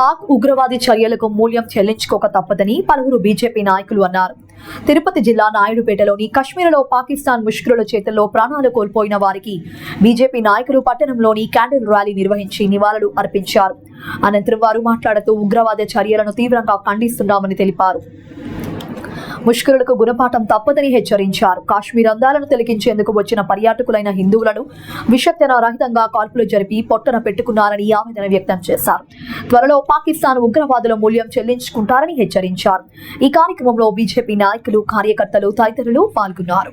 పాక్ ఉగ్రవాది చర్యలకు మూల్యం చెల్లించుకోక తప్పదని పలువురు బీజేపీ నాయకులు అన్నారు. తిరుపతి జిల్లా నాయుడుపేటలోని కశ్మీర్లో పాకిస్తాన్ ముష్కరుల చేతుల్లో ప్రాణాలు కోల్పోయిన వారికి బీజేపీ నాయకులు పట్టణంలోని క్యాండిల్ ర్యాలీ నిర్వహించి నివాళులు అర్పించారు. అనంతరం వారు మాట్లాడుతూ ఉగ్రవాద చర్యలను తీవ్రంగా ఖండిస్తున్నామని తెలిపారు. ముష్కరులకు గుణపాఠం తప్పదని హెచ్చరించారు. కాశ్మీర్ అందాలను తిలకించేందుకు వచ్చిన పర్యాటకులైన హిందువులను విషజ్ఞన రహితంగా కాల్పులు జరిపి పొట్టన పెట్టుకున్నారని ఆవేదన వ్యక్తం చేశారు. త్వరలో పాకిస్తాన్ ఉగ్రవాదుల మూల్యం చెల్లించుకుంటారని హెచ్చరించారు. ఈ కార్యక్రమంలో బీజేపీ నాయకులు కార్యకర్తలు తదితరులు పాల్గొన్నారు.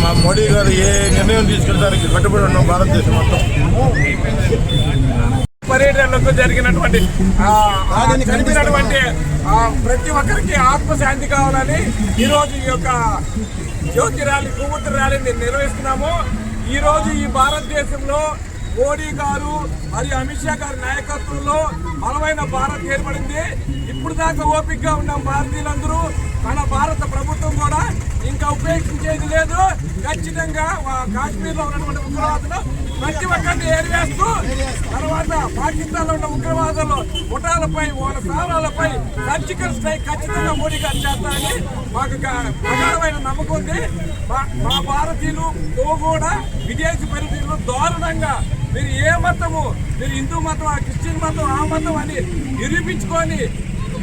మా మోడీ గారు ఏ నిర్ణయం తీసుకెళ్ళడానికి కట్టుబడి ఉన్నాం భారతదేశం మొత్తం. పర్యటనలకు జరిగినటువంటి ఆ, ఆ జరిగినటువంటి ఆ, ప్రతి ఒక్కరికి ఆత్మశాంతి కావాలని ఈరోజు ఈ యొక్క జ్యోతి ర్యాలీ కొవ్వొత్తి ర్యాలీని నిర్వహిస్తున్నాము. ఈరోజు ఈ భారతదేశంలో మోడీ గారు మరియు అమిత్ షా గారి నాయకత్వంలో బలమైన భారత్ ఏర్పడింది. ఇప్పుడు దాకా ఓపికగా ఉన్నాం భారతీయులందరూ. మన భారత ప్రభుత్వం కూడా ఇంకా ఉపేక్షించేది లేదు. ఖచ్చితంగా ఆ, కాశ్మీర్లో ఉన్నటువంటి ఉగ్రవాదులు ప్రతి ఒక్కరిని ఏరివేస్తూ తర్వాత పాకిస్తాన్లో ఉన్న ఉగ్రవాదులు ముఠాలపై వాళ్ళ స్థానాలపై సర్జికల్ స్ట్రైక్ ఖచ్చితంగా మోడీ గారు చేస్తారని మాకు గ- ప్రగాఢమైన నమ్మకం ఉంది. మా- భారతీయులు కూడా విదేశీ పరిస్థితులు దారుణంగా మీరు ఏ మతము మీరు హిందూ మతం ఆ క్రిస్టియన్ మతం ఆ మతం అని నిరూపించుకొని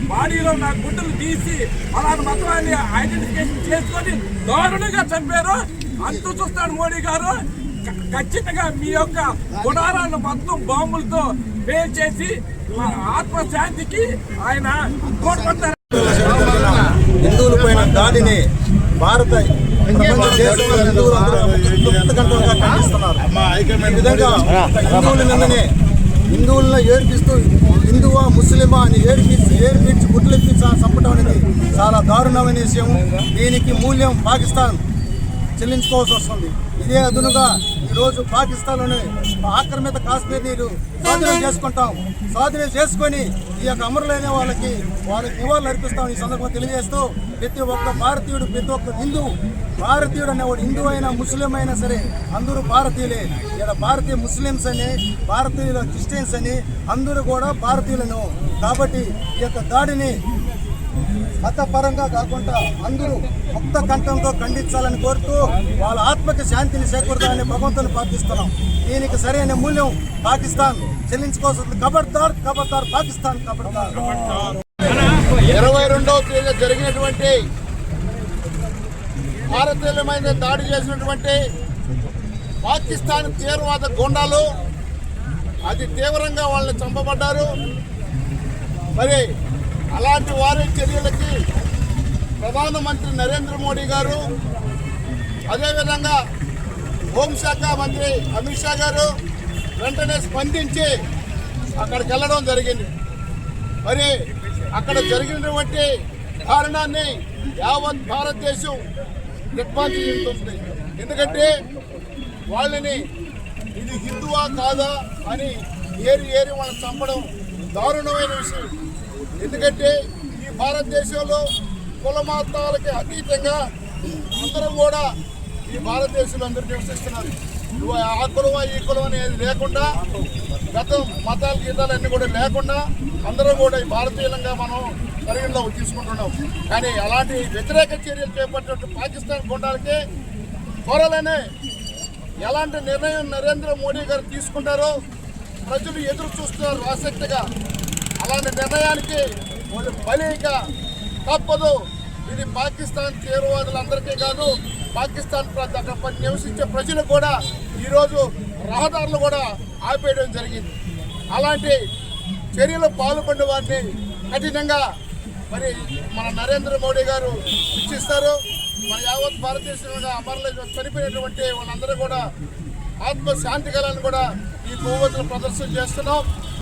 బాడీలో నా గుడ్డలు తీసి అలాంటి మతాన్ని ఐడెంటిఫికేషన్ చేసుకొని దారుణంగా చంపారు. అంతు చూస్తాడు మోడీ గారు. ఖచ్చితంగా మీ యొక్క గుడారాలను మొత్తం బాంబులతో పేల్ చేసి మా ఆత్మశాంతికి ఆయన కోరుకుంటారు హిందువుల పైన దాడిని భారత దేశంలో విధంగా హిందువుల నిన్ననే హిందువులను ఏడిపిస్తూ హిందువా ముస్లిమా అని ఏడిపించి ఏడిపించి గుడ్లెత్తి చంపడం అనేది చాలా దారుణమైన విషయం దీనికి మూల్యం పాకిస్తాన్ చెల్లించుకోవాల్సి వస్తుంది ఇదే అదునుగా ఈరోజు పాకిస్తాన్లోని ఆక్రమిత కాశ్మీర్ నీరు స్వాధీనం చేసుకుంటాం. స్వాధీనం చేసుకొని ఈ యొక్క అమరులైన వాళ్ళకి వాళ్ళకి నివాళులు అర్పిస్తాం ఈ సందర్భంగా తెలియజేస్తూ ప్రతి ఒక్క భారతీయుడు ప్రతి ఒక్క హిందూ భారతీయుడు అనేవాడు హిందూ అయినా ముస్లిం అయినా సరే అందరూ భారతీయులే. ఇక్కడ భారతీయ ముస్లిమ్స్ అని భారతీయుల క్రిస్టియన్స్ అని అందరూ కూడా భారతీయులను. కాబట్టి ఈ యొక్క దాడిని మతపరంగా కాకుండా అందరూ ముక్త కంఠంతో ఖండించాలని కోరుతూ వాళ్ళ ఆత్మకి శాంతిని చేకూరదాలని భగవంతుని ప్రార్థిస్తున్నాం. దీనికి సరైన మూల్యం పాకిస్తాన్ చెల్లించుకోవాల్సింది ఖబర్దార్ ఖబర్దార్ పాకిస్తాన్ ఖబర్దార్. ఇరవై రెండవ తేదీ జరిగినటువంటి భారతీయులమైన దాడి చేసినటువంటి పాకిస్తాన్ తీవ్రవాద గుండాలు అతి తీవ్రంగా వాళ్ళని చంపబడ్డారు. మరి అలాంటి వారి చర్యలకి ప్రధానమంత్రి నరేంద్ర మోడీ గారు అదేవిధంగా హోంశాఖ మంత్రి అమిత్ షా గారు వెంటనే స్పందించి అక్కడికి వెళ్ళడం జరిగింది. మరి అక్కడ జరిగినటువంటి కారణాన్ని యావత్ భారతదేశం దిగ్భ్రాంతి చెందుతుంది ఎందుకంటే వాళ్ళని ఇది హిందువా కాదా అని ఏరి ఏరి వాళ్ళని చంపడం దారుణమైన విషయం. ఎందుకంటే ఈ భారతదేశంలో కుల అతీతంగా అందరం కూడా ఈ భారతదేశంలో అందరూ నివసిస్తున్నారు. ఆ కులమా ఈ కులం అనేది లేకుండా గత మతాలు గీతాలు అన్నీ కూడా లేకుండా అందరం కూడా ఈ భారతీయులంగా మనం పరిగణలోకి తీసుకుంటున్నాం. కానీ అలాంటి వ్యతిరేక చర్యలు చేపట్టినట్టు పాకిస్తాన్ గుండాలకి త్వరలోనే ఎలాంటి నిర్ణయం నరేంద్ర మోడీ గారు తీసుకుంటారో ప్రజలు ఎదురు చూస్తున్నారు ఆసక్తిగా అలాంటి నిర్ణయానికి వాళ్ళు బలిక తప్పదు. ఇది పాకిస్తాన్ తీవ్రవాదులందరికీ కాదు పాకిస్తాన్ ప్ర- అక్కడ నివసించే ప్రజలు కూడా ఈరోజు రహదారులు కూడా ఆపేయడం జరిగింది. అలాంటి చర్యలు పాల్పడిన వారిని కఠినంగా మరి మన నరేంద్ర మోడీ గారు శిక్షిస్తారు. మన యావత్ భారతదేశంలో అమరులు చనిపోయినటువంటి వాళ్ళందరూ కూడా ఆత్మశాంతి కళను కూడా ఈ కొవ్వొత్తులు ప్రదర్శన చేస్తున్నాం.